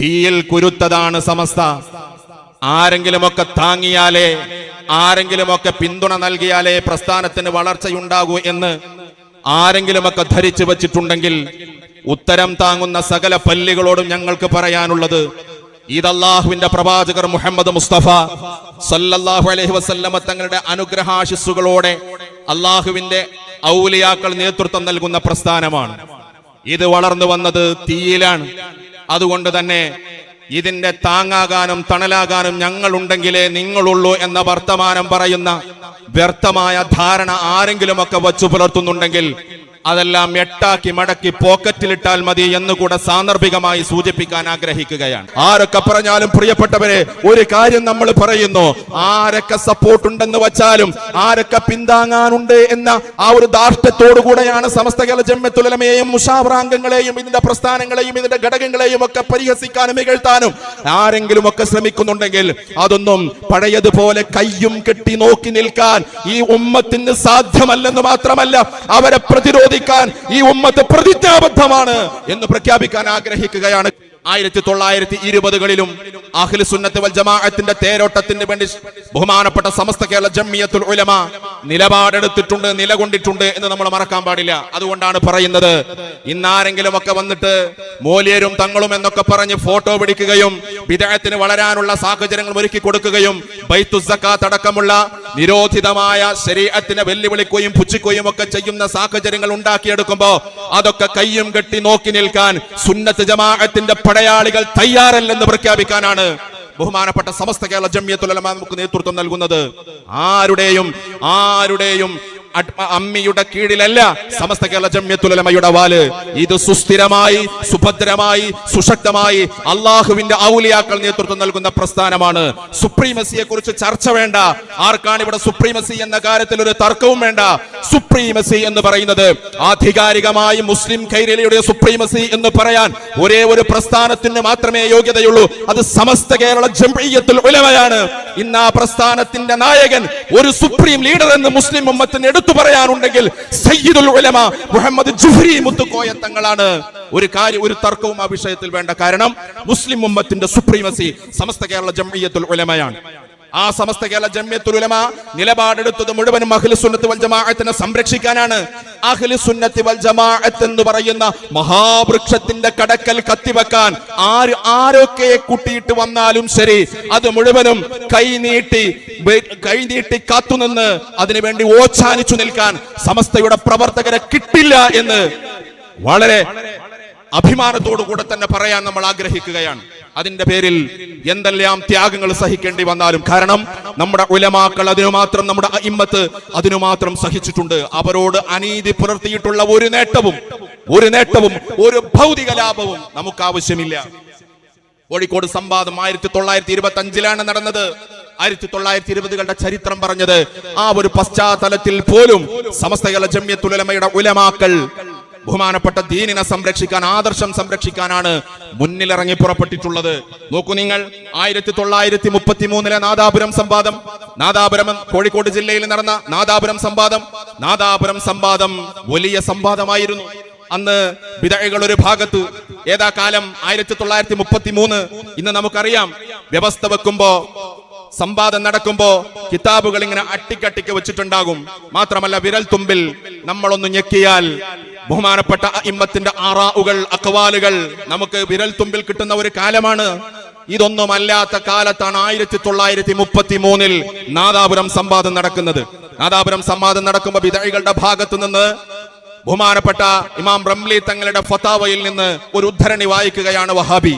തീയിൽ കുരുത്തതാണ് സമസ്ത. ആരെങ്കിലുമൊക്കെ താങ്ങിയാലേ ആരെങ്കിലുമൊക്കെ പിന്തുണ നൽകിയാലേ പ്രസ്ഥാനത്തിന് വളർച്ചയുണ്ടാകൂ എന്ന് ആരെങ്കിലുമൊക്കെ ധരിച്ചു വച്ചിട്ടുണ്ടെങ്കിൽ ഉത്തരം താങ്ങുന്ന സകല പല്ലികളോടും ഞങ്ങൾക്ക് പറയാനുള്ളത് ഇത് അള്ളാഹുവിന്റെ പ്രവാചകർ മുഹമ്മദ് മുസ്തഫ സല്ലല്ലാഹു അലൈഹി വസല്ലമ തങ്ങളുടെ അനുഗ്രഹാശിസ്സുകളോടെ അള്ളാഹുവിന്റെ ഔലിയാക്കൾ നേതൃത്വം നൽകുന്ന പ്രസ്ഥാനമാണ്. ഇത് വളർന്നു വന്നത് തീയിലാണ്. അതുകൊണ്ട് തന്നെ ഇതിന്റെ താങ്ങാകാനും തണലാകാനും ഞങ്ങളുണ്ടെങ്കിലേ നിങ്ങളുള്ളൂ എന്ന വർത്തമാനം പറയുന്ന വ്യർത്ഥമായ ധാരണ ആരെങ്കിലുമൊക്കെ വച്ചു പുലർത്തുന്നുണ്ടെങ്കിൽ അതെല്ലാം എട്ടാക്കി മടക്കി പോക്കറ്റിലിട്ടാൽ മതി എന്ന് എന്നുകൂടെ സാന്ദർഭികമായി സൂചിപ്പിക്കാൻ ആഗ്രഹിക്കുകയാണ്. ആരൊക്കെ പറഞ്ഞാലും പ്രിയപ്പെട്ടവരെ ഒരു കാര്യം നമ്മൾ പറയുന്നു. ആരൊക്കെ സപ്പോർട്ട് ഉണ്ടെന്ന് വച്ചാലും ആരൊക്കെ പിന്താങ്ങാനുണ്ട് എന്ന ആ ഒരു ദാർഷ്ട്യത്തോടു കൂടെയാണ് സമസ്ത കേരള ജമ്മത്തുലമയെയും മുഷാവറാംഗങ്ങളെയും ഇതിന്റെ പ്രസ്ഥാനങ്ങളെയും ഇതിന്റെ ഘടകങ്ങളെയും ഒക്കെ പരിഹസിക്കാനും ഇകഴ്ത്താനും ആരെങ്കിലും ഒക്കെ ശ്രമിക്കുന്നുണ്ടെങ്കിൽ അതൊന്നും പഴയതുപോലെ കയ്യും കെട്ടി നോക്കി നിൽക്കാൻ ഈ ഉമ്മത്തിന് സാധ്യമല്ലെന്ന് മാത്രമല്ല അവരെ പ്രതിരോധിക്കാൻ ഈ ഉമ്മത്ത് പ്രതിജ്ഞാബദ്ധമാണ് എന്ന് പ്രഖ്യാപിക്കാൻ ആഗ്രഹിക്കുകയാണ്. ആയിരത്തി തൊള്ളായിരത്തി ഇരുപതുകളിലും അഖിൽ സുന്നത്ത് വൽ ജമാഅത്തിന്റെ തേരോട്ടത്തിന് വേണ്ടി ബഹുമാനപ്പെട്ട സമസ്ത കേരള ജമ്മിയത്തുൽ ഉലമ നിലപാടെടുത്തിട്ടുണ്ട് നിലകൊണ്ടിട്ടുണ്ട് എന്ന് നമ്മൾ മറക്കാൻ പാടില്ല. അതുകൊണ്ടാണ് പറയുന്നത് ഇന്നാരെങ്കിലും ഒക്കെ വന്നിട്ട് മൂല്യരും തങ്ങളും എന്നൊക്കെ പറഞ്ഞ് ഫോട്ടോ പിടിക്കുകയും വിദേഹത്തിന് വളരാനുള്ള സാഹചര്യങ്ങൾ ഒരുക്കി കൊടുക്കുകയും ബൈത്തുസക്കാത്ത് അടക്കമുള്ള നിരോധിതമായ ശരീരത്തിനെ വെല്ലുവിളിക്കുകയും പുച്ഛിക്കുകയും ഒക്കെ ചെയ്യുന്ന സാഹചര്യങ്ങൾ ഉണ്ടാക്കിയെടുക്കുമ്പോ അതൊക്കെ കയ്യും കെട്ടി നോക്കി നിൽക്കാൻ സുന്നത്ത് ജമാഅത്തിന്റെ പടയാളികൾ തയ്യാറല്ലെന്ന് പ്രഖ്യാപിക്കാനാണ് ബഹുമാനപ്പെട്ട സമസ്ത കേരള ജമ്മിയത്തുലമ നമുക്ക് നേതൃത്വം നൽകുന്നത്. ആരുടെയും ആരുടെയും അമ്മിയുടെ കീഴിലല്ല സമസ്ത കേരള ജമ്യത്തുലമയുടെ വാൽ. ഇത് സുസ്ഥിരമായി സുഭദ്രമായി സുശക്തമായി അള്ളാഹുവിന്റെ ഔലിയാക്കൾ നേതൃത്വം നൽകുന്ന പ്രസ്ഥാനമാണ്. സുപ്രീമസിയെ കുറിച്ച് ചർച്ച വേണ്ട. ആർക്കാണ് ഇവിടെ സുപ്രീമസി എന്ന കാര്യത്തിൽ ഒരു തർക്കവും വേണ്ട. സുപ്രീമസി എന്ന് പറയുന്നത് ആധികാരികമായി മുസ്ലിം കൈരളിയുടെ സുപ്രീമസി എന്ന് പറയാൻ ഒരേ ഒരു പ്രസ്ഥാനത്തിന് മാത്രമേ യോഗ്യതയുള്ളൂ. അത് സമസ്ത കേരള ജംഇയ്യത്തുൽ ഉലവയാണ് ഇന്ന് ആ പ്രസ്ഥാനത്തിന്റെ നായകൻ ഒരു സുപ്രീം ലീഡർ എന്ന് മുസ്ലിം ഉമ്മത്തിന് എടുത്തു പറയാനുണ്ടെങ്കിൽ സയ്യിദുൽ ഉലമ മുഹമ്മദ് ജുഹ്രി മുത്തുക്കോയ തങ്ങളാണ്. ഒരു കാര്യം ഒരു തർക്കവും ആ വിഷയത്തിൽ വേണ്ട കാരണം മുസ്ലിം ഉമ്മത്തിന്റെ സുപ്രീമസി സമസ്ത കേരള ജംഇയ്യത്തുൽ ഉലമയാണ്. ആ സമസ്ത കേരള ജമ്യത്തുലമ നിലപാടെടുത്തത് മുഴുവനും അഖിലു സുന്നത്ത് വൽ ജമാഅത്തിനെ സംരക്ഷിക്കാനാണ്. അഖിലു സുന്നത്തി വൽ ജമാഅത്ത് എന്ന് പറയുന്ന മഹാവൃക്ഷത്തിന്റെ കടക്കൽ കത്തിവെക്കാൻ ആര് ആരൊക്കെ കൂട്ടിയിട്ട് വന്നാലും ശരി അത് മുഴുവനും കൈനീട്ടി കൈനീട്ടി കാത്തുനിന്ന് അതിനുവേണ്ടി ഓച്ചാനിച്ചു നിൽക്കാൻ സമസ്തയുടെ പ്രവർത്തകരെ കിട്ടില്ല എന്ന്. വളരെ അഭിമാനത്തോടു കൂടെ തന്നെ പറയാൻ നമ്മൾ ആഗ്രഹിക്കുകയാണ്. അതിന്റെ പേരിൽ എന്തെല്ലാം ത്യാഗങ്ങൾ സഹിക്കേണ്ടി വന്നാലും കാരണം നമ്മുടെ ഉലമാക്കൾ അതിനു മാത്രം നമ്മുടെ ഇമ്മത്ത് അതിനു മാത്രം സഹിച്ചിട്ടുണ്ട്. അവരോട് അനീതി പുലർത്തിയിട്ടുള്ള ഒരു നേട്ടവും ഒരു നേട്ടവും ഒരു ഭൗതിക ലാഭവും നമുക്ക് ആവശ്യമില്ല. കോഴിക്കോട് സംവാദം ആയിരത്തി തൊള്ളായിരത്തി ഇരുപത്തി അഞ്ചിലാണ് നടന്നത്. ആയിരത്തി തൊള്ളായിരത്തി ഇരുപതുകളുടെ ചരിത്രം പറഞ്ഞത് ആ ഒരു പശ്ചാത്തലത്തിൽ പോലും സമസ്തകല ജമ്യത്തുലമയുടെ ഉലമാക്കൾ ബഹുമാനപ്പെട്ട ദീനിനെ സംരക്ഷിക്കാൻ ആദർശം സംരക്ഷിക്കാനാണ് മുന്നിലിറങ്ങി പുറപ്പെട്ടിട്ടുള്ളത്. നോക്കൂ നിങ്ങൾ ആയിരത്തി തൊള്ളായിരത്തി മുപ്പത്തി മൂന്നിലെ നാദാപുരം സംവാദം. നാദാപുരം കോഴിക്കോട് ജില്ലയിൽ നടന്ന നാദാപുരം സംവാദം. നാദാപുരം സംവാദം വലിയ സംവാദമായിരുന്നു. അന്ന് വിതഴികൾ ഒരു ഭാഗത്ത് ഏതാ കാലം? ആയിരത്തി തൊള്ളായിരത്തി മുപ്പത്തി മൂന്ന് ഇന്ന് നമുക്കറിയാം വ്യവസ്ഥ വെക്കുമ്പോ സംവാദം നടക്കുമ്പോ കിതാബുകൾ ഇങ്ങനെ അട്ടിക്കട്ടിക്ക് വെച്ചിട്ടുണ്ടാകും. മാത്രമല്ല വിരൽ തുമ്പിൽ നമ്മളൊന്ന് ഞെക്കിയാൽ ബഹുമാനപ്പെട്ട ഇമ്മത്തിന്റെ ആറാവുകൾ അക്വാലുകൾ നമുക്ക് വിരൽ തുമ്പിൽ കിട്ടുന്ന ഒരു കാലമാണ്. ഇതൊന്നുമല്ലാത്ത കാലത്താണ് ആയിരത്തി തൊള്ളായിരത്തി മുപ്പത്തി മൂന്നിൽ നാദാപുരം സംവാദം നടക്കുന്നത്. നാദാപുരം സംവാദം നടക്കുമ്പോൾ വിതഴികളുടെ ഭാഗത്ത് നിന്ന് ബഹുമാനപ്പെട്ട ഇമാം റംലി തങ്ങളുടെ ഫത്താവയിൽ നിന്ന് ഒരു ഉദ്ധരണി വായിക്കുകയാണ് വഹാബി.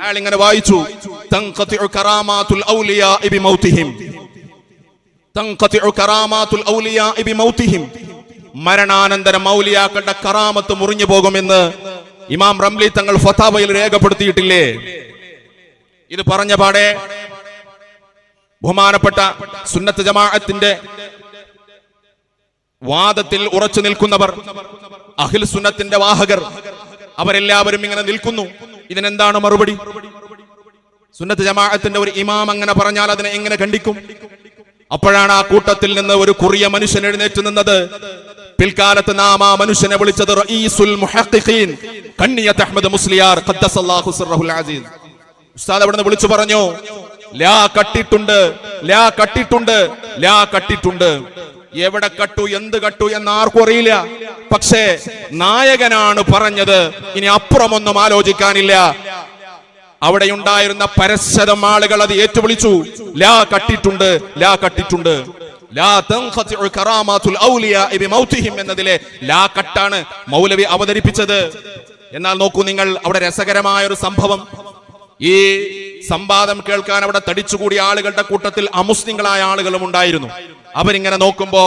അയാൾ ഇങ്ങനെ വായിച്ചു ഔലിയ ഇബി ഔലിയാഇ മരണാനന്തരം മൗലിയാക്കളുടെ കറാമത്ത് മുറിഞ്ഞു പോകുമെന്ന് ഇമാം റംലി തങ്ങൾ ഫതാബയിൽ രേഖപ്പെടുത്തിയിട്ടില്ലേ? ഇത് പറഞ്ഞ പാടെ ബഹുമാനപ്പെട്ട സുന്നത്ത് ജമാഅത്തിന്റെ വാദത്തിൽ ഉറച്ചു നിൽക്കുന്നവർ അഖിൽ സുന്നത്തിന്റെ വാഹകർ അവരെല്ലാവരും ഇങ്ങനെ നിൽക്കുന്നു. ഇതിനെന്താണ് മറുപടി? സുന്നത്ത് ജമാഅത്തിന്റെ ഒരു ഇമാം അങ്ങനെ പറഞ്ഞാൽ അതിനെ എങ്ങനെ ഖണ്ഡിക്കും? അപ്പോഴാണ് ആ കൂട്ടത്തിൽ നിന്ന് ഒരു കുറിയ മനുഷ്യൻ എഴുന്നേറ്റ് നിന്നത്. പിൽക്കാലത്ത് നാം ആ മനുഷ്യനെ വിളിച്ചത് കണ്ണിയത്ത് അഹ്മദ് മുസ്ലിയാർ അസീസ്. ഉസ്താദ് അവിടുന്ന് വിളിച്ചു പറഞ്ഞു ലാ കട്ടിട്ടുണ്ട് ലാ കട്ടിട്ടുണ്ട് ലാ കട്ടിട്ടുണ്ട്. എവിടെ കട്ടു എന്ത് കട്ടു എന്ന് ആർക്കും അറിയില്ല. പക്ഷേ നായകനാണ് പറഞ്ഞത് ഇനി അപ്പുറമൊന്നും ആലോചിക്കാനില്ല. അവിടെ ഉണ്ടായിരുന്ന പരസ്യതം ആളുകൾ അത് ഏറ്റുവിളിച്ചു. ലാ കട്ടിട്ടുണ്ട് ലാ കട്ടിട്ടുണ്ട്. എന്നതിലെ ലാ കട്ടാണ് മൗലവി അവതരിപ്പിച്ചത്. എന്നാൽ നോക്കൂ നിങ്ങൾ അവിടെ രസകരമായ ഒരു സംഭവം. ഈ സംവാദം കേൾക്കാൻ അവിടെ തടിച്ചുകൂടിയ ആളുകളുടെ കൂട്ടത്തിൽ അമുസ്ലിങ്ങളായ ആളുകളും ഉണ്ടായിരുന്നു. അവരിങ്ങനെ നോക്കുമ്പോ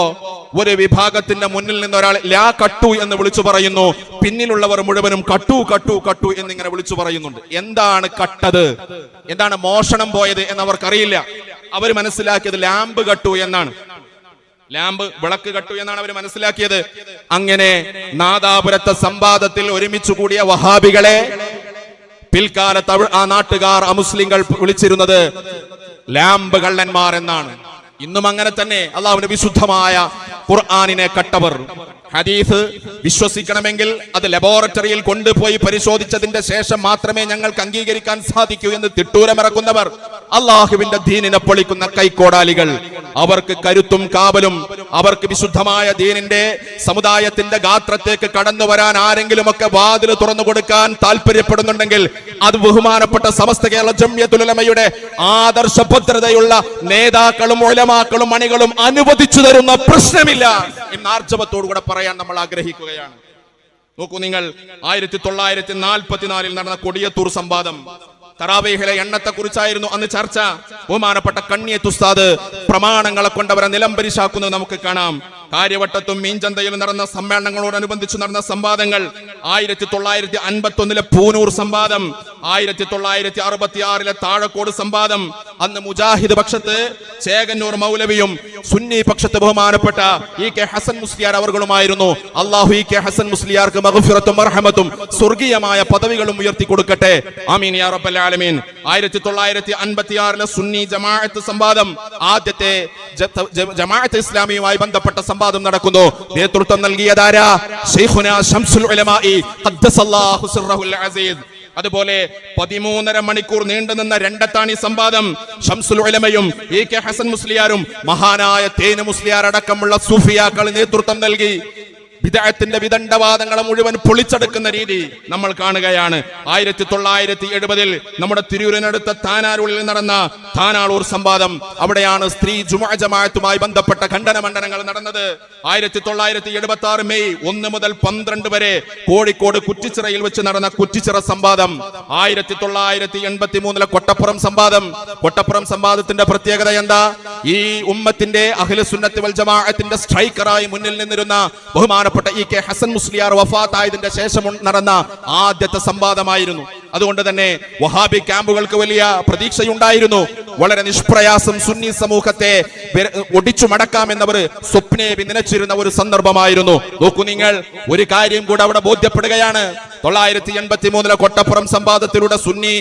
ഒരു വിഭാഗത്തിന്റെ മുന്നിൽ നിന്ന് ഒരാൾ ലാ കട്ടു എന്ന് വിളിച്ചു പറയുന്നു. പിന്നിലുള്ളവർ മുഴുവനും കട്ടു കട്ടു കട്ടു എന്നിങ്ങനെ വിളിച്ചു പറയുന്നുണ്ട്. എന്താണ് കട്ടത്? എന്താണ് മോഷണം പോയത് എന്നവർക്കറിയില്ല. അവർ മനസ്സിലാക്കിയത് ലാമ്പ് കട്ടു എന്നാണ്. ലാമ്പ് വിളക്ക് കട്ടു എന്നാണ് അവർ മനസ്സിലാക്കിയത്. അങ്ങനെ നാദാപുരത്തെ സംവാദത്തിൽ ഒരുമിച്ചു കൂടിയ വഹാബികളെ പിൽക്കാലത്ത് ആ നാട്ടുകാർ അമുസ്ലിങ്ങൾ വിളിച്ചിരുന്നത് ലാമ്പ് കള്ളന്മാർ എന്നാണ്. ഇന്നും അങ്ങനെ തന്നെ അള്ളാഹുവിന്റെ വിശുദ്ധമായ ഖുർആാനിനെ കട്ടവർ. ഹദീസ് വിശ്വസിക്കണമെങ്കിൽ അത് ലബോറട്ടറിയിൽ കൊണ്ടുപോയി പരിശോധിച്ചതിന്റെ ശേഷം മാത്രമേ ഞങ്ങൾക്ക് അംഗീകരിക്കാൻ സാധിക്കൂ എന്ന് തിട്ടൂരമിറക്കുന്നവർ അള്ളാഹുവിന്റെ ദീനിനെ പൊളിക്കുന്ന കൈക്കോടാലികൾ. അവർക്ക് കരുത്തും കാവലും അവർക്ക് വിശുദ്ധമായ ദീനിന്റെ സമുദായത്തിന്റെ ഗാത്രത്തേക്ക് കടന്നു വരാൻ ആരെങ്കിലുമൊക്കെ വാതിൽ തുറന്നു കൊടുക്കാൻ താല്പര്യപ്പെടുന്നുണ്ടെങ്കിൽ അത് ബഹുമാനപ്പെട്ട സമസ്ത കേരള ജമ്യത്തുലമയുടെ ആദർശ ഭദ്രതയുള്ള നേതാക്കളും ഒലമാക്കളും മണികളും അനുവദിച്ചു തരുന്ന പ്രശ്നമില്ല എന്ന് ആർജവത്തോടു കൂടെ പറയാൻ നമ്മൾ ആഗ്രഹിക്കുകയാണ്. നോക്കൂ നിങ്ങൾ ആയിരത്തി തൊള്ളായിരത്തി നാൽപ്പത്തിനാലിൽ നടന്ന കൊടിയത്തൂർ സംവാദം. തറാവേഹിലെ എണ്ണത്തെ കുറിച്ചായിരുന്നു അന്ന് ചർച്ച. ബഹുമാനപ്പെട്ട കണ്ണിയത്തുസ്താദ് പ്രമാണങ്ങളെ കൊണ്ടവരെ നിലംപരിശാക്കുന്നത് നമുക്ക് കാണാം. കാര്യവട്ടത്തും മീൻചന്തയിലും നടന്ന സമ്മേളനങ്ങളോടനുബന്ധിച്ച് നടന്ന സംവാദങ്ങൾ ആയിരത്തി തൊള്ളായിരത്തി അൻപത്തി ഒന്നിലെ പൂനൂർ സംവാദം ആയിരത്തി തൊള്ളായിരത്തി അറുപത്തി ആറിലെ താഴക്കോട് സംവാദം അന്ന് മുജാഹിദ് പക്ഷത്ത് ചേകന്നൂർ മൗലവിയും സുന്നി പക്ഷത്ത് ബഹുമാനപ്പെട്ട ഇ കെ ഹസൻ മുസ്ലിയാർ അവർകളുമായിരുന്നു. അള്ളാഹു ഇ കെ ഹസൻ മുസ്ലിയാർക്ക് മഹഫിറത്തും അർഹമത്തും സ്വർഗീയമായ പദവികളും ഉയർത്തി കൊടുക്കട്ടെ ആമീൻ യാ റബ്ബൽ ആലമീൻ. ആയിരത്തി തൊള്ളായിരത്തി അൻപത്തി ആറിലെ സുന്നി ജമാഅത്ത് സംവാദം ആദ്യത്തെ ജമാഅത്ത് ഇസ്ലാമിയുമായി ബന്ധപ്പെട്ട സംവാദം. നടക്കുന്നു. നേതൃത്വം നൽകിയതാരാ? അതുപോലെ പതിമൂന്നര മണിക്കൂർ നീണ്ടു നീണ്ടുനിന്ന രണ്ടത്താണി സംവാദം ഷംസുൽ ഉലമയും ഇ കെ ഹസൻ മുസ്ലിയാരും മഹാനായ തേന് മുസ്ലിയാർ അടക്കമുള്ള സൂഫിയാക്കൾ നേതൃത്വം നൽകി. വിദഗ്ധത്തിന്റെ വിദണ്ഡവാദങ്ങളെ മുഴുവൻ പൊളിച്ചെടുക്കുന്ന രീതി നമ്മൾ കാണുകയാണ്. ആയിരത്തി തൊള്ളായിരത്തി എഴുപതിൽ നമ്മുടെ തിരൂരിനടുത്ത താനാരൂരിൽ നടന്ന താനാളൂർ സംവാദം. അവിടെയാണ് സ്ത്രീ ജുമാ ജമാഅത്തുമായി ബന്ധപ്പെട്ട ഖണ്ഡന മണ്ഡലങ്ങൾ നടന്നത്. ആയിരത്തി തൊള്ളായിരത്തി എഴുപത്തി ആറ് മെയ് ഒന്ന് മുതൽ പന്ത്രണ്ട് വരെ കോഴിക്കോട് കുറ്റിച്ചിറയിൽ വെച്ച് നടന്ന കുറ്റിച്ചിറ സംവാദം. ആയിരത്തി തൊള്ളായിരത്തി എൺപത്തി മൂന്നിലെ കൊട്ടപ്പുറം സംവാദം. കൊട്ടപ്പുറം സംവാദത്തിന്റെ പ്രത്യേകത എന്താ? ഈ ഉമ്മത്തിന്റെ അഖിലസുന്നത്ത് വൽ ജമാഅത്തിന്റെ സ്ട്രൈക്കറായി മുന്നിൽ നിന്നിരുന്ന ബഹുമാനപ്പെട്ട ഇ കെ ഹസൻ മുസ്ലിയാർ വഫാത്തായതിന്റെ ശേഷം നടന്ന ആദ്യത്തെ സംവാദമായിരുന്നു. അതുകൊണ്ട് തന്നെ വഹാബി ക്യാമ്പുകൾക്ക് വലിയ പ്രതീക്ഷയുണ്ടായിരുന്നു. വളരെ നിഷ്പ്രയാസം സുന്നി സമൂഹത്തെ ഒടിച്ചു മടക്കാമെന്നവർ സ്വപ്നെ നനച്ചിരുന്ന ഒരു സന്ദർഭമായിരുന്നു. നോക്കൂ നിങ്ങൾ ഒരു കാര്യം കൂടെ അവിടെ ബോധ്യപ്പെടുകയാണ്. തൊള്ളായിരത്തി എൺപത്തി മൂന്നിലെ കൊട്ടപ്പുറം സംവാദത്തിലൂടെ സുന്നി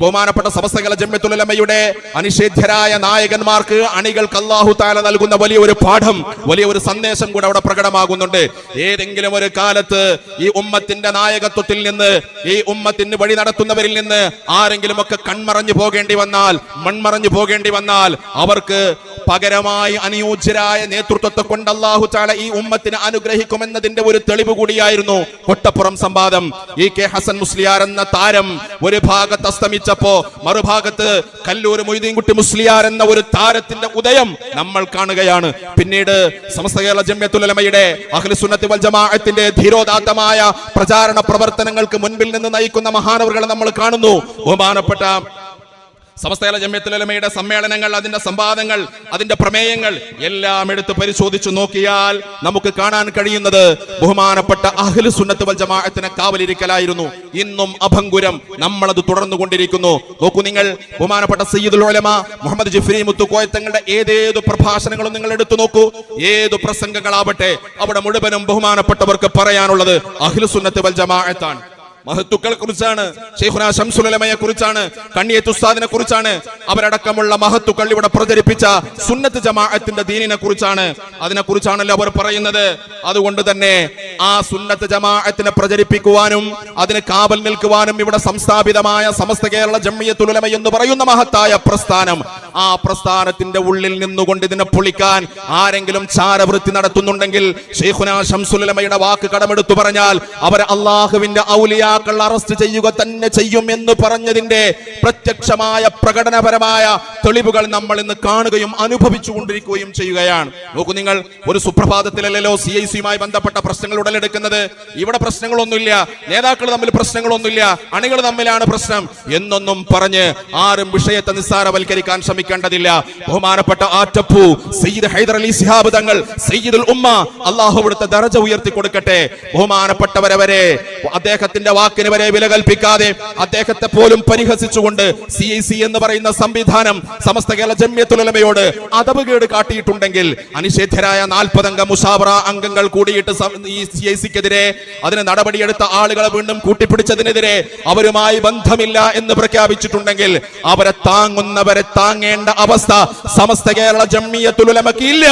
ബഹുമാനപ്പെട്ട സമസ്തകല ജമ്യത്തുലമയുടെ അനിഷേധ്യരായ നായകന്മാർക്ക് അണികൾക്ക് അള്ളാഹു താല നൽകുന്ന വലിയ ഒരു പാഠം വലിയ ഒരു സന്ദേശം കൂടെ അവിടെ പ്രകടമാകുന്നുണ്ട്. ഏതെങ്കിലും ഒരു കാലത്ത് ഈ ഉമ്മത്തിന്റെ നായകത്വത്തിൽ നിന്ന് ഈ ഉമ്മത്തിന് വഴി നടത്തുന്നവരിൽ നിന്ന് ആരെങ്കിലും ഒക്കെ കൺമറഞ്ഞു പോകേണ്ടി വന്നാൽ മൺമറഞ്ഞു പോകേണ്ടി വന്നാൽ അവർക്ക് പകരമായി അനുയോജ്യരായ നേതൃത്വത്തെ കൊണ്ട് അള്ളാഹു ചാല ഈ ഉമ്മത്തിന് അനുഗ്രഹിക്കുമെന്നതിന്റെ ഒരു തെളിവ് കൂടിയായിരുന്നു കൊട്ടപ്പുറം സംവാദം. ഇ കെ ഹസൻ മുസ്ലിയാർ എന്ന താരം ഒരു ഭാഗത്ത് അസ്തമിച്ചപ്പോ മറുഭാഗത്ത് കല്ലൂർ മൊയ്തീൻകുട്ടി മുസ്ലിയാർ എന്ന ഒരു താരത്തിന്റെ ഉദയം നമ്മൾ കാണുകയാണ്. പിന്നീട് സമസ്ത കേരള ജമ്യത്തുലമയുടെ അഖിലുസുന്നത്തി വൽ ജമാഅത്തിന്റെ ധീരോദാത്തമായ പ്രചാരണ പ്രവർത്തനങ്ങൾക്ക് മുൻപിൽ നിന്ന് നയിക്കുന്ന മഹാനവറുകളെ നമ്മൾ കാണുന്നു. ബഹുമാനപ്പെട്ട സമസ്തകല ജമ്യത്തിലമയുടെ സമ്മേളനങ്ങൾ അതിന്റെ സംവാദങ്ങൾ അതിന്റെ പ്രമേയങ്ങൾ എല്ലാം എടുത്ത് പരിശോധിച്ചു നോക്കിയാൽ നമുക്ക് കാണാൻ കഴിയുന്നത് ബഹുമാനപ്പെട്ട അഹ്ലു സുന്നത്ത് വൽ ജമാഅത്തിനെ കാവലിരിക്കലായിരുന്നു. ഇന്നും അഭംഗുരം നമ്മളത് തുടർന്നുകൊണ്ടിരിക്കുന്നു. നോക്കൂ നിങ്ങൾ ബഹുമാനപ്പെട്ട സയ്യിദുൽ ഉലമ മുഹമ്മദ് ജിഫ്രി മുത്തുക്കോയത്തങ്ങളുടെ ഏതേതു പ്രഭാഷണങ്ങളും നിങ്ങൾ എടുത്തു നോക്കൂ. ഏതു പ്രസംഗങ്ങളാവട്ടെ അവിടെ മുഴുവനും ബഹുമാനപ്പെട്ടവർക്ക് പറയാനുള്ളത് അഹ്ലു സുന്നത്ത് വൽ ജമാഅത്താണ്. മഹത്തുക്കളെ കുറിച്ചാണ് ഷെയ്ഖുന ശംസുലമയെ കുറിച്ചാണ് കണ്ണിയത്ത് ഉസ്താദിനെ കുറിച്ചാണ് അവരടക്കമുള്ള മഹത്തുക്കൾ ഇവിടെ പ്രചരിപ്പിച്ച സുന്നത്ത് ജമാഅത്തിന്റെ ദീനിനെ കുറിച്ചാണ്. അതിനെ കുറിച്ചാണല്ലോ അവർ പറയുന്നത്. അതുകൊണ്ട് തന്നെ ആ സുന്നത്ത് ജമാഅത്തിനെ പ്രചരിപ്പിക്കുവാനും അതിന് കാവൽ നിൽക്കുവാനും ഇവിടെ സംസ്ഥാപിതമായ സമസ്ത കേരള ജമ്മിയത്തുലമ എന്ന് പറയുന്ന മഹത്തായ പ്രസ്ഥാനം. ആ പ്രസ്ഥാനത്തിന്റെ ഉള്ളിൽ നിന്നുകൊണ്ട് ഇതിനെ പൊളിക്കാൻ ആരെങ്കിലും ചാരവൃത്തി നടത്തുന്നുണ്ടെങ്കിൽ ഷെയ്ഖുന ഷംസുലമയുടെ വാക്ക് കടമെടുത്തു പറഞ്ഞാൽ അവർ അള്ളാഹുവിന്റെ ഔലിയാക്കൾ അറസ്റ്റ് ചെയ്യുക തന്നെ ചെയ്യും എന്ന് പറഞ്ഞതിന്റെ പ്രത്യക്ഷമായ പ്രകടനപരമായ തെളിവുകൾ നമ്മൾ ഇന്ന് കാണുകയും അനുഭവിച്ചു കൊണ്ടിരിക്കുകയും ചെയ്യുകയാണ്. നോക്കൂ നിങ്ങൾ ഒരു സുപ്രഭാതത്തിലല്ലോ സി ഐ സിയുമായി ബന്ധപ്പെട്ട പ്രശ്നങ്ങൾ ഉടലെടുക്കുന്നത് ഇവിടെ പ്രശ്നങ്ങളൊന്നുമില്ല. നേതാക്കൾ തമ്മിൽ പ്രശ്നങ്ങളൊന്നുമില്ല. അണികൾ തമ്മിലാണ് പ്രശ്നം. എന്നൊന്നും പറഞ്ഞ് ആരും വിഷയത്തെ നിസ്സാരവൽക്കരിക്കാൻ ശ്രമിക്കേണ്ടതില്ല. ബഹുമാനപ്പെട്ട ആറ്റപ്പു സയ്യിദ് ഹൈദർ അലി സിഹാബ് തങ്ങൾ സയ്യിദുൽ ഉമ്മ അള്ളാഹു ഇവിടുത്തെ ദറജ ഉയർത്തി കൊടുക്കട്ടെ. ബഹുമാനപ്പെട്ടവരെ വരെ അദ്ദേഹത്തിന്റെ വാക്കിന് വരെ വില കൽപ്പിക്കാതെ അദ്ദേഹത്തെ പോലും പരിഹസിച്ചുകൊണ്ട് സി ഐ സി എന്ന് പറയുന്ന സംവിധാനം സമസ്ത കേരള ജമ്യത്തുലമയോട് അതവുകേട് കാട്ടിയിട്ടുണ്ടെങ്കിൽ അനിഷേധ്യരായ നാൽപ്പതംഗ മുഷാവറ അംഗങ്ങൾ കൂടിയിട്ട് ഈ സി ഐ സിക്കെതിരെ അതിന് നടപടിയെടുത്ത ആളുകളെ വീണ്ടും കൂട്ടിപ്പിടിച്ചതിനെതിരെ അവരുമായി ബന്ധമില്ല എന്ന് പ്രഖ്യാപിച്ചിട്ടുണ്ടെങ്കിൽ അവരെ താങ്ങുന്നവരെ താങ്ങേണ്ട അവസ്ഥ സമസ്ത കേരള ജമ്മിയത്തുലമക്ക് ഇല്ല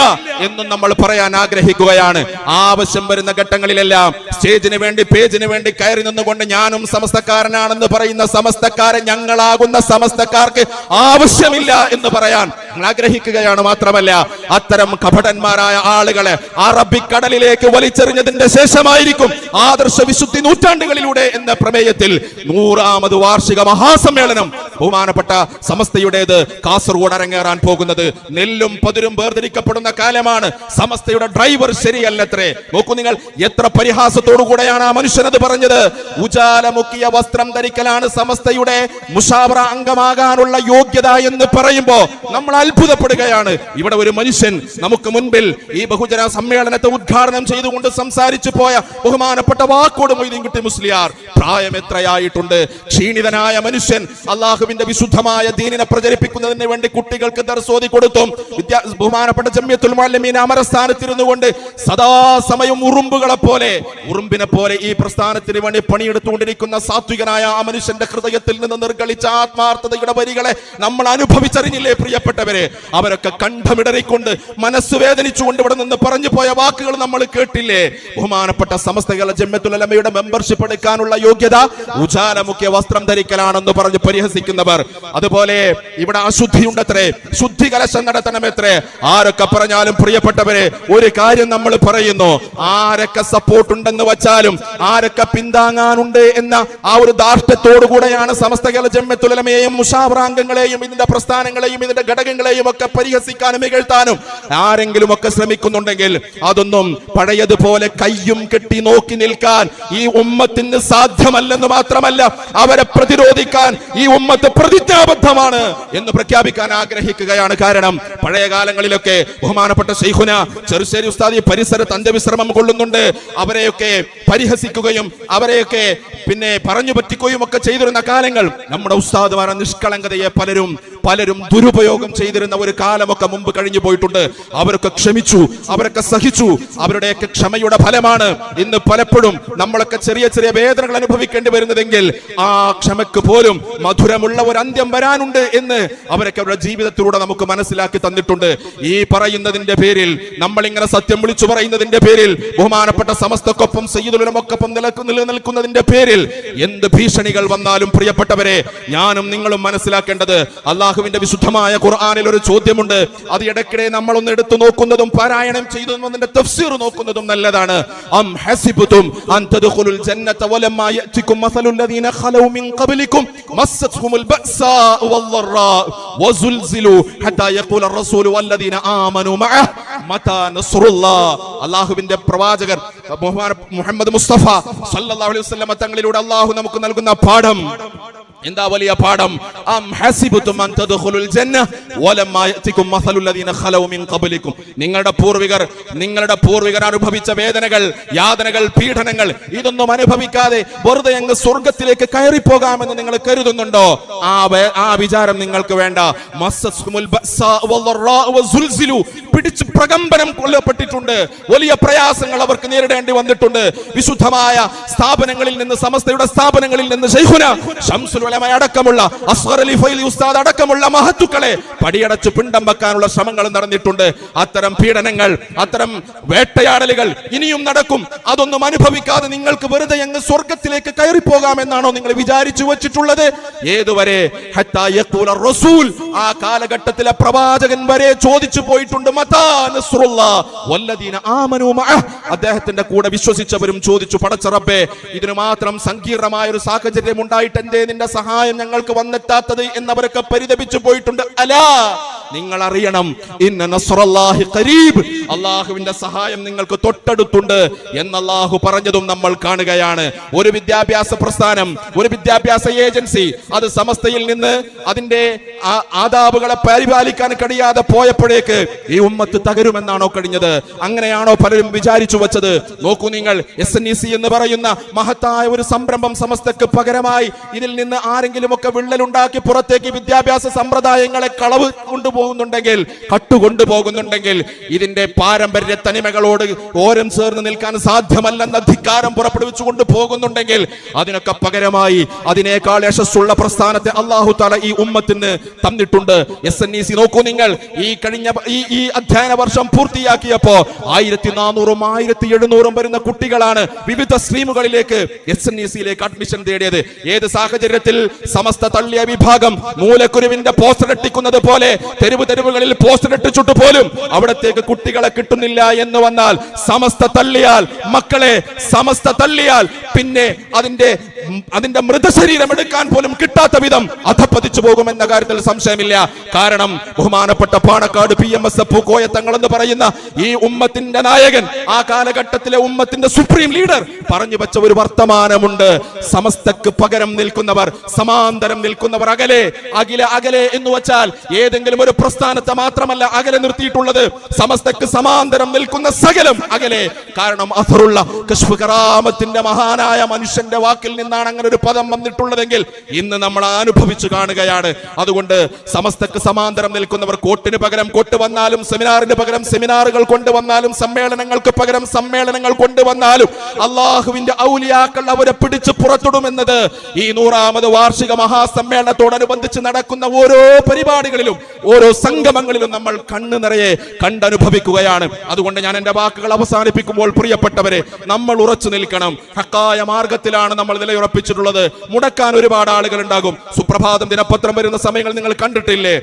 എന്നും നമ്മൾ പറയാൻ ആഗ്രഹിക്കുകയാണ്. ആവശ്യം വരുന്ന ഘട്ടങ്ങളിലെല്ലാം സ്റ്റേജിന് വേണ്ടി പേജിന് വേണ്ടി കയറി നിന്നുകൊണ്ട് ഞാനും സമസ്തക്കാരനാണെന്ന് പറയുന്ന സമസ്തക്കാരൻ ഞങ്ങളാകുന്ന സമസ്തക്കാർക്ക് ആവശ്യമില്ല എന്ന് പറയാൻ ആഗ്രഹിക്കുകയാണ് മാത്രമല്ല അത്തരം കപടന്മാരായ ആളുകളെ അറബിക്കടലിലേക്ക് വലിച്ചെറിഞ്ഞതിന്റെ ശേഷമായിരിക്കും ആദർശ വിശുദ്ധി നൂറ്റാണ്ടുകളിലൂടെ എന്ന പ്രമേയത്തിൽ നൂറാമത് വാർഷിക മഹാസമ്മേളനം ബഹുമാനപ്പെട്ട സമസ്തയുടേത് കാസർഗോഡ് അരങ്ങേറാൻ പോകുന്നത്. നെല്ലും പതിരും വേർതിരിക്കപ്പെടുന്ന കാലമാണ്. സമസ്തയുടെ ഡ്രൈവർ ശരിയല്ലത്രേ. നോക്കൂ നിങ്ങൾ എത്ര പരിഹാസത്തോടു കൂടെയാണ് ആ മനുഷ്യൻ അത് പറഞ്ഞത്? ഉജാലമുക്കിയ വസ്ത്രം ധരിക്കലാണ് സമസ്തയുടെ മുഷാവറ അംഗമാകാനുള്ള യോഗ്യത എന്ന് പറയുമ്പോ നമ്മൾ അത്ഭുതപ്പെടുകയാണ്. ഇവിടെ ഒരു മനുഷ്യൻ നമുക്ക് മുൻപിൽ ഈ ബഹുജന സമ്മേളനത്തെ ഉദ്ഘാടനം ചെയ്തുകൊണ്ട് സംസാരിച്ചു പോയ ബഹുമാനപ്പെട്ട വാക്കോട് മൊയ്തീൻകുട്ടി മുസ്ലിയാർ. പ്രായം എത്രയായിട്ടുണ്ട്? ക്ഷീണിതനായ മനുഷ്യൻ അള്ളാഹുവിന്റെ വിശുദ്ധമായ ദീനിനെ പ്രചരിപ്പിക്കുന്നതിന് വേണ്ടി കുട്ടികൾക്ക് ദർശോതി കൊടുത്തും വിദ്യാ ബഹുമാനപ്പെട്ട ജമ്യത്തുൽ മാലമീൻ അമരസ്ഥാനത്തിരുന്നു കൊണ്ട് സദാസമയം ഉറുമ്പുകളെ പോലെ ഉറുമ്പിനെ പോലെ ഈ പ്രസ്ഥാനത്തിന് വേണ്ടി പണിയെടുത്തുകൊണ്ടിരിക്കുന്ന സാത്വികനായ ആ മനുഷ്യന്റെ ഹൃദയത്തിൽ നിന്ന് നിർഗളിച്ച ആത്മാർത്ഥതയുടെ വരികളെ നമ്മൾ അനുഭവിച്ചറിഞ്ഞില്ലേ പ്രിയപ്പെട്ടവരെ? അവരൊക്കെ കണ്ഠമിടറിക്കൊണ്ട് മനസ്സ് വേദനിച്ചുകൊണ്ട് ഇവിടെ നിന്ന് പറഞ്ഞു പോയ വാക്കുകൾ നമ്മൾ കേട്ടില്ലേ? ബഹുമാനപ്പെട്ട സമസ്ത കേരള ജമ്യത്തുലമയുടെ മെമ്പർഷിപ്പ് എടുക്കാനുള്ള യോഗ്യത ഉജാല മുഖ്യ വസ്ത്രം ധരിക്കലാണെന്ന് പറഞ്ഞ് പരിഹസിക്കുന്നവർ. അതുപോലെ ഇവിടെ അശുദ്ധിയുണ്ടത്രേ ശുദ്ധി കലശം നടത്തണമെത്രേ? ആരൊക്കെ പറഞ്ഞാലും പ്രിയപ്പെട്ടവരെ ഒരു കാര്യം നമ്മൾ പറയുന്നു ആരൊക്കെ സപ്പോർട്ട് ഉണ്ടെന്ന് വച്ചാലും ആരൊക്കെ പിന്താങ്ങാനുണ്ട് എന്ന ആ ഒരു ധാർഷ്ട്യത്തോടു കൂടെയാണ് സമസ്ത കേരള ജമ്യത്തുലമയെയും മുഷാവറാംഗങ്ങളെയും ഇതിന്റെ പ്രസ്ഥാനങ്ങളെയും ഇതിന്റെ ഘടകങ്ങളെയും ഒക്കെ പരിഹസിക്കാനും ഇകഴ്ത്താനും ആരെങ്കിലും ഒക്കെ ശ്രമിക്കുന്നുണ്ടെങ്കിൽ അതൊന്നും പഴയതുപോലെ കയ്യും കെട്ടി നോക്കി നിൽക്കാൻ ഈ ഉമ്മത്തിന് സാധ്യമല്ലെന്ന് മാത്രമല്ല അവരെ പ്രതിരോധിക്കാൻ ഈ ഉമ്മത്ത് പ്രതിജ്ഞാബദ്ധമാണ് എന്ന് പ്രഖ്യാപിക്കാൻ ആഗ്രഹിക്കുകയാണ്. കാരണം പഴയ കാലങ്ങളിലൊക്കെ ബഹുമാനപ്പെട്ട ശൈഖുന ചെറുശ്ശേരി ഉസ്താദി പരിസര പരിസരത്ത് അന്ത്യവിശ്രമം കൊള്ളുന്നുണ്ട്. അവരെയൊക്കെ പരിഹസിക്കുകയും അവരെയൊക്കെ പിന്നെ പറഞ്ഞു പറ്റിക്കുകയും ഒക്കെ ചെയ്തിരുന്ന കാലങ്ങൾ നമ്മുടെ ഉസ്താദുമാരെ നിഷ്കളങ്കതയെ പലരും പലരും ദുരുപയോഗം ചെയ്തിരുന്ന ഒരു കാലമൊക്കെ മുമ്പ് കഴിഞ്ഞു പോയിട്ടുണ്ട്. അവരൊക്കെ ക്ഷമിച്ചു അവരൊക്കെ സഹിച്ചു. അവരുടെയൊക്കെ ക്ഷമയുടെ ഫലമാണ് ഇന്ന് പലപ്പോഴും നമ്മളൊക്കെ ചെറിയ ചെറിയ വേദനകൾ അനുഭവിക്കേണ്ടി വരുന്നതെങ്കിൽ ആ ക്ഷമക്ക് പോലും മധുരമുള്ള ഒരു അന്ത്യം വരാനുണ്ട് എന്ന് അവരൊക്കെ അവരുടെ ജീവിതത്തിലൂടെ നമുക്ക് മനസ്സിലാക്കി തന്നിട്ടുണ്ട്. ഈ പറയുന്നതിന്റെ പേരിൽ നമ്മളിങ്ങനെ സത്യം വിളിച്ചു പറയുന്നതിന്റെ പേരിൽ ബഹുമാനപ്പെട്ട സമസ്തക്കൊപ്പം സയ്യിദുലമൊക്കൊപ്പം നിലനിൽക്കുന്നതിന്റെ പേരിൽ എന്ത് ഭീഷണികൾ വന്നാലും പ്രിയപ്പെട്ടവരെ ഞാനും നിങ്ങളും മനസ്സിലാക്കേണ്ടത് അള്ളാഹുവിന്റെ വിശുദ്ധമായ ഖുർആാനിൽ ഒരു ചോദ്യമുണ്ട്. അത് ഇടയ്ക്കിടെ നമ്മൾ ഒന്ന് എടുത്തു നോക്കുന്നതും പാരായണം ചെയ്തു അതിന്റെ തഫ്സീർ നോക്കുന്നതും നല്ലതാണ്. അം ഹസിബതും അൻ തദ്ഖുലുൽ ജന്നത വലമ്മാ യഅതികും മസലുൽ ലദീന ഖലൗ മിൻ ഖബ്ലികും മസ്സത്ഹുമുൽ ബഅസാ വദ്ദറാ വസുൽസിലു ഹത്താ യഖൂല റസൂലു വല്ലദീന ആമനു മഅ മതാ നസ്റുല്ലാ. അല്ലാഹുവിന്റെ പ്രവാചകർ മുഹമ്മദ് മുസ്തഫ സല്ലല്ലാഹു അലൈഹി വസല്ലം തങ്ങളിലൂടെ അല്ലാഹു നമുക്ക് നൽകുന്ന പാഠം എന്താ വലിയ പാഠം? അം ഹസിബുതും അൻ തദ്ഖുലുൽ ജന്ന വലമ്മാ യഅതികും മസലുൽ ലദീന ഖലൗ മിൻ ഖബ്ലികും നിങ്ങളുടെ പൂർവികർ നിങ്ങളുടെ പൂർവികർ അനുഭവിച്ച വേദനകൾ യാതനകൾ പീഡനങ്ങൾ ഇതൊന്നും അനുഭവിക്കാതെ വെറുതെ അങ്ങ് സ്വർഗത്തിലേക്ക് കയറി പോകാമെന്ന് നിങ്ങൾ കരുതുന്നുണ്ടോ? ആ ആ വിചാരം നിങ്ങൾക്ക് വേണ്ട. മസ്സസ്ഹുമുൽ ബസാ വദ്ദറാ വസുൽസിലു. പിടിച്ച് പ്രകമ്പനം കൊല്ലപ്പെട്ടിട്ടുണ്ട്. വലിയ പ്രയാസങ്ങൾ അവർക്ക് നേരിടേണ്ടി വന്നിട്ടുണ്ട്. വിശുദ്ധമായ സ്ഥാപനങ്ങളിൽ നിന്ന് സമസ്തയുടെ സ്ഥാപനങ്ങളിൽ നിന്ന് ശൈഖുന ഷംസുൽ അടക്കമുള്ള അസ്ഹർ അലി ഫൈലി ഉസ്താദ് അടക്കമുള്ള മഹത്തുക്കളെ പടിയടച്ച് പിണ്ടം വെക്കാനുള്ള ശ്രമങ്ങൾ നടന്നിട്ടുണ്ട്. അത്തരം പീഡനങ്ങൾ അത്തരം വേട്ടയാടലുകൾ ഇനിയും നടക്കും. അതൊന്നും അനുഭവിക്കാതെ നിങ്ങൾക്ക് വെറുതെ അങ്ങ് സ്വർഗത്തിലേക്ക് കയറി പോകാമെന്നാണോ നിങ്ങൾ വിചാരിച്ചു വെച്ചിട്ടുള്ളത്? ഏതുവരെ? റസൂൽ ആ കാലഘട്ടത്തിലെ പ്രവാചകൻ വരെ ചോദിച്ചു പോയിട്ടുണ്ട്. അദ്ദേഹത്തിന്റെ കൂടെ വിശ്വസിച്ചവരും ചോദിച്ചു പടച്ചറബേ ഇതിനു മാത്രം സങ്കീർണമായ ഒരു സാഹചര്യം ഉണ്ടായിട്ട് എന്തേ നിന്റെ സഹായം ഞങ്ങൾക്ക് വന്നെത്താത്തത് എന്നവരൊക്കെ പരിതപിച്ചു പോയിട്ടുണ്ട്. അലാ നിങ്ങൾ അറിയണം ഇന്ന അള്ളാഹുവിന്റെ സഹായം നിങ്ങൾക്ക് തൊട്ടടുത്തുണ്ട് എന്ന് അള്ളാഹു പറഞ്ഞതും നമ്മൾ കാണുകയാണ്. ഒരു വിദ്യാഭ്യാസ പ്രസ്ഥാനം ഒരു വിദ്യാഭ്യാസ ഏജൻസി അത് സമസ്തയിൽ നിന്ന് അതിന്റെ ആദാബുകളെ പരിപാലിക്കാൻ കഴിയാതെ പോയപ്പോഴേക്ക് ഈ ഉമ്മത്ത് തകരുമെന്നാണോ കഴിഞ്ഞത്? അങ്ങനെയാണോ പലരും വിചാരിച്ചു വെച്ചത്? നോക്കൂ നിങ്ങൾ എസ് സി എന്ന് പറയുന്ന മഹത്തായ ഒരു സംരംഭം സമസ്തക്ക് പകരമായി ഇതിൽ നിന്ന് ആരെങ്കിലും ഒക്കെ വിള്ളലുണ്ടാക്കി പുറത്തേക്ക് വിദ്യാഭ്യാസ സമ്പ്രദായങ്ങളെ കളവ് കൊണ്ടുപോകുന്നുണ്ടെങ്കിൽ കട്ടുകൊണ്ടുപോകുന്നുണ്ടെങ്കിൽ ഇതിന്റെ പാരമ്പര്യ തനിമകളോട് ഓരം ചേർന്ന് നിൽക്കാൻ സാധ്യമല്ലെന്ന ധിക്കാരം പുറപ്പെടുവിച്ചുകൊണ്ട് കൊണ്ടുപോകുന്നുണ്ടെങ്കിൽ അതിനൊക്കെ പകരമായി അതിനേക്കാൾ യശസ്സുള്ള പ്രസ്ഥാനത്തെ അള്ളാഹു താല ഈ ഉമ്മത്തിന് തന്നിട്ടുണ്ട്. എസ് എൻ ഇ സി നോക്കൂ നിങ്ങൾ. ഈ കഴിഞ്ഞ ഈ ഈ അധ്യയന വർഷം പൂർത്തിയാക്കിയപ്പോ ആയിരത്തി നാനൂറും ആയിരത്തി എഴുന്നൂറും വരുന്ന കുട്ടികളാണ് വിവിധ സ്ട്രീമുകളിലേക്ക് എസ് എൻ ഇ സിയിലേക്ക് അഡ്മിഷൻ തേടിയത് ഏത് സാഹചര്യത്തിൽ സമസ്ത തള്ളിയ വിഭാഗം മൂലക്കുരുവിന്റെ പോസ്റ്റർ എട്ടിക്കുന്നത് പോലെ തെരുവ് തെരുവുകളിൽ പോസ്റ്റർ ഇട്ടിച്ചിട്ട് പോലും അവിടത്തേക്ക് കുട്ടികളെ കിട്ടുന്നില്ല എന്ന് വന്നാൽ സമസ്ത തള്ളിയാൽ മക്കളെ സമസ്ത തള്ളിയാൽ പിന്നെ അതിന്റെ അതിന്റെ മൃതശരീരം എടുക്കാൻ പോലും കിട്ടാത്ത വിധം അധപ്പതിച്ചു പോകുമെന്ന കാര്യത്തിൽ സംശയമില്ല. കാരണം ബഹുമാനപ്പെട്ട Panakkad P M S F Koyathangal എന്ന് പറയുന്ന ഈ ഉമ്മത്തിന്റെ നായകൻ ആ കാലഘട്ടത്തിലെ ഉമ്മത്തിന്റെ സുപ്രീം ലീഡർ പറഞ്ഞു വെച്ച ഒരു വർത്തമാനമുണ്ട്. സമസ്തക്ക് പകരം നിൽക്കുന്നവർ സമാന്തരം നിൽക്കുന്നവർ അകലെ അകില അകലെ എന്ന് വെച്ചാൽ ഏതെങ്കിലും ഒരു പ്രസ്ഥാനത്തെ മാത്രമല്ല അകലെ നിർത്തിയിട്ടുള്ളത്. സമസ്തക്ക് സമാന്തരം നിൽക്കുന്ന സകലം അകലെ. കാരണം അസറുള്ള കശ്ഫുകറാമത്തിന്റെ മഹാനായ മനുഷ്യന്റെ വാക്കിൽ നിന്നാണ് അങ്ങനെ ഒരു പദം വന്നിട്ടുള്ളതെങ്കിൽ ഇന്ന് നമ്മൾ അനുഭവിച്ചു കാണുകയാണ്. അതുകൊണ്ട് സമസ്തക്ക് സമാന്തരം നിൽക്കുന്നവർ കോട്ടിന് പകരം കോട്ട് വന്നാലും സെമിനാറിന് പകരം സെമിനാറുകൾ കൊണ്ടുവന്നാലും സമ്മേളനങ്ങൾക്ക് പകരം സമ്മേളനങ്ങൾ കൊണ്ടുവന്നാലും അള്ളാഹുവിന്റെ ഔലിയാക്കൾ അവരെ പിടിച്ചു പുറത്തിടുമെന്നത് ഈ നൂറാമത് വാർഷിക മഹാസമ്മേളനത്തോടനുബന്ധിച്ച് നടക്കുന്ന ഓരോ പരിപാടികളിലും ഓരോ സംഗമങ്ങളിലും നമ്മൾ കണ്ണു നിറയെ കണ്ടനുഭവിക്കുകയാണ്. അതുകൊണ്ട് ഞാൻ എന്റെ വാക്കുകൾ അവസാനിപ്പിക്കുമ്പോൾ പ്രിയപ്പെട്ടവരെ നമ്മൾ ഉറച്ചു നിൽക്കണം. ഹക്കായ മാർഗത്തിലാണ് നമ്മൾ നിലയുറപ്പിച്ചിട്ടുള്ളത്. മുടക്കാൻ ഒരുപാട് ആളുകൾ ഉണ്ടാകും സുപ്രഭാതം ദിനപത്രം വരുന്ന സമയങ്ങൾ നിങ്ങൾ കണ്ടിട്ടില്ലേ?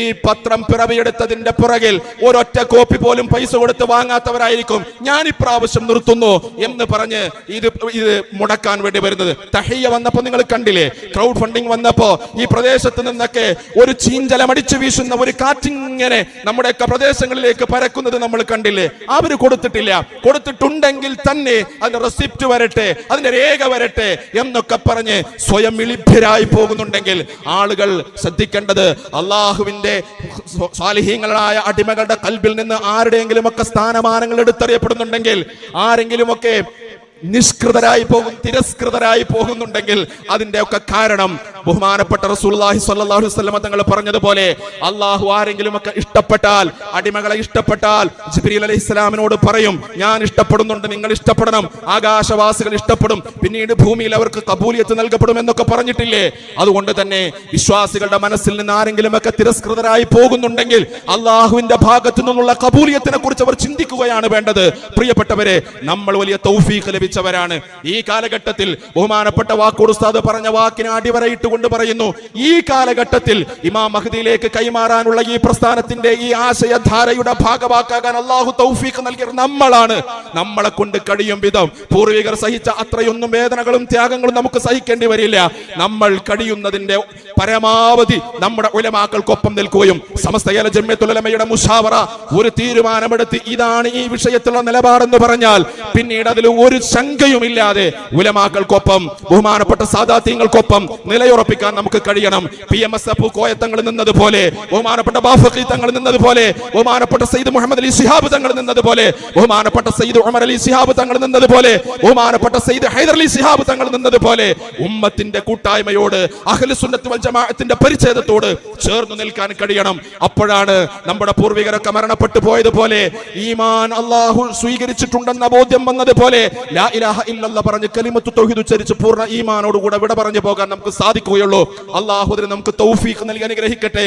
ഈ പത്രം പിറവിയെടുത്തതിന്റെ പുറകിൽ ഒരൊറ്റ കോപ്പി പോലും പൈസ കൊടുത്ത് വാങ്ങാത്തവരായിരിക്കും. ഞാൻ ഇപ്രാവശ്യം നിർത്തുന്നു എന്ന് പറഞ്ഞ് ഇത് ഇത് മുടക്കാൻ വേണ്ടി വരുന്നത്. തഹയ്യ വന്നപ്പോ നിങ്ങൾ കണ്ടില്ലേ? ക്രൗഡ് ഫണ്ടിങ് വന്നപ്പോ ഈ പ്രദേശത്ത് നിന്നൊക്കെ ഒരു ചീഞ്ചലം അടിച്ചു വീശുന്ന ഒരു കാറ്റിങ്ങനെ നമ്മുടെയൊക്കെ പ്രദേശങ്ങളിലേക്ക് പരക്കുന്നത് നമ്മൾ കണ്ടില്ലേ? അവർ കൊടുത്തിട്ടില്ല. കൊടുത്തിട്ടുണ്ടെങ്കിൽ തന്നെ അതിന്റെ റെസിപ്റ്റ് വരട്ടെ അതിന്റെ രേഖ വരട്ടെ എന്നൊക്കെ പറഞ്ഞ് സ്വയം വിളിഭ്യരായി പോകുന്നുണ്ടെങ്കിൽ ആളുകൾ ശ്രദ്ധിക്കേണ്ടത് അള്ളാഹുവിന്റെ സ്വ- സ്വാലിഹീങ്ങളായ അടിമകളുടെ കൽബിൽ നിന്ന് ആരുടെയെങ്കിലും ഒക്കെ സ്ഥാനമാനങ്ങൾ എടുത്തറിയപ്പെടുന്നുണ്ടെങ്കിൽ ആരെങ്കിലുമൊക്കെ നിഷ്കൃതരായി പോകും തിരസ്കൃതരായി പോകുന്നുണ്ടെങ്കിൽ അതിന്റെ ഒക്കെ കാരണം ബഹുമാനപ്പെട്ട റസൂല്ലാഹി സ്വല്ലല്ലാഹു വസല്ലം തങ്ങൾ പറഞ്ഞതുപോലെ അള്ളാഹു ആരെങ്കിലും ഒക്കെ ഇഷ്ടപ്പെട്ടാൽ അടിമകളെ ഇഷ്ടപ്പെട്ടാൽ ജിബ്രീൽ അലൈഹി ഇസ്ലാമിനോട് പറയും ഞാൻ ഇഷ്ടപ്പെടുന്നുണ്ട് നിങ്ങൾ ഇഷ്ടപ്പെടണം ആകാശവാസികൾ ഇഷ്ടപ്പെടും പിന്നീട് ഭൂമിയിൽ അവർക്ക് കബൂലിയത്ത് നൽകപ്പെടും എന്നൊക്കെ പറഞ്ഞിട്ടില്ലേ? അതുകൊണ്ട് തന്നെ വിശ്വാസികളുടെ മനസ്സിൽ നിന്ന് ആരെങ്കിലും ഒക്കെ തിരസ്കൃതരായി പോകുന്നുണ്ടെങ്കിൽ അള്ളാഹുവിന്റെ ഭാഗത്തു നിന്നുള്ള കബൂലിയത്തിനെ കുറിച്ച് അവർ ചിന്തിക്കുകയാണ് വേണ്ടത്. പ്രിയപ്പെട്ടവരെ നമ്മൾ വലിയ തൗഫീഖ് ലഭിച്ചവരാണ് ഈ കാലഘട്ടത്തിൽ ബഹുമാനപ്പെട്ട വാക്കോട് ഉസ്താദ് പറഞ്ഞ വാക്കിന് അടിവരയിട്ടുകൊണ്ട് പറയുന്നു. ഈ കാലഘട്ടത്തിൽ ഇമാം മഹദിയിലേക്ക് കൈമാറാനുള്ള ഈ പ്രസ്ഥാനത്തിന്റെ ഈ ആശയധാരയുടെ ഭാഗമാക്കാകാൻ അള്ളാഹു തൗഫീഖ് നൽകിയ നമ്മളാണ്. നമ്മളെ കൊണ്ട് കഴിയും വിധം പൂർവികർ സഹിച്ച അത്രയൊന്നും വേദനകളും ത്യാഗങ്ങളും നമുക്ക് സഹിക്കേണ്ടി വരില്ല. നമ്മൾ കഴിയുന്നതിന്റെ പരമാവധി നമ്മുടെ ഉലമാക്കൾക്കൊപ്പം നിൽക്കുകയും സമസ്തയല ജമ്യത്തുലമയുടെ മുഷാവറ ഒരു തീരുമാനമെടുത്ത് ഇതാണ് ഈ വിഷയത്തിലുള്ള നിലപാടെന്ന് പറഞ്ഞാൽ പിന്നീട് അതിൽ ഒരു ശങ്കയുമില്ലാതെ ഉലമാക്കൾക്കൊപ്പം ബഹുമാനപ്പെട്ട സാദാത്യങ്ങൾക്കൊപ്പം നിലയുറപ്പിക്കാൻ നമുക്ക് കഴിയണം. പി എം എസ് എഫ് കോയത്തങ്ങൾ നിന്നതുപോലെ ബഹുമാനപ്പെട്ട ബാഫഖി തങ്ങൾ നിന്നതുപോലെ ബഹുമാനപ്പെട്ട സയ്യിദ് മുഹമ്മദ് അലി ശിഹാബ് തങ്ങൾ നിന്നതുപോലെ ബഹുമാനപ്പെട്ട സയ്യിദ് ഉമർ അലി സിഹാബ് തങ്ങൾ നിന്നതുപോലെ ബഹുമാനപ്പെട്ട സയ്യിദ് ഹൈദർ അലി ശിഹാബ് തങ്ങൾ നിന്നതുപോലെ ഉമ്മത്തിന്റെ കൂട്ടായ്മയോട് അഖിലുസുന്നത്ത് വൽ ജമാഅത്തിന്റെ പരിച്ഛേദത്തോട് ചേർന്നു നിൽക്കാൻ കഴിയണം. അപ്പോഴാണ് നമ്മുടെ പൂർവികരൊക്കെ മരണപ്പെട്ടു പോയതുപോലെ ഈമാൻ അള്ളാഹു സ്വീകരിച്ചിട്ടുണ്ടെന്ന ബോധ്യം വന്നതുപോലെ ലാ ഇലാഹ ഇല്ലല്ല പറഞ്ഞ് കലിമത്ത് തൗഹീദ് ഉച്ചരിച്ച് പൂർണ ഈമാനോടുകൂടെ വിട പറഞ്ഞു പോകാൻ നമുക്ക് സാധിക്കുകയുള്ളൂ. അള്ളാഹുദിനെ നമുക്ക് തൗഫീഖ് നൽകി അനുഗ്രഹിക്കട്ടെ.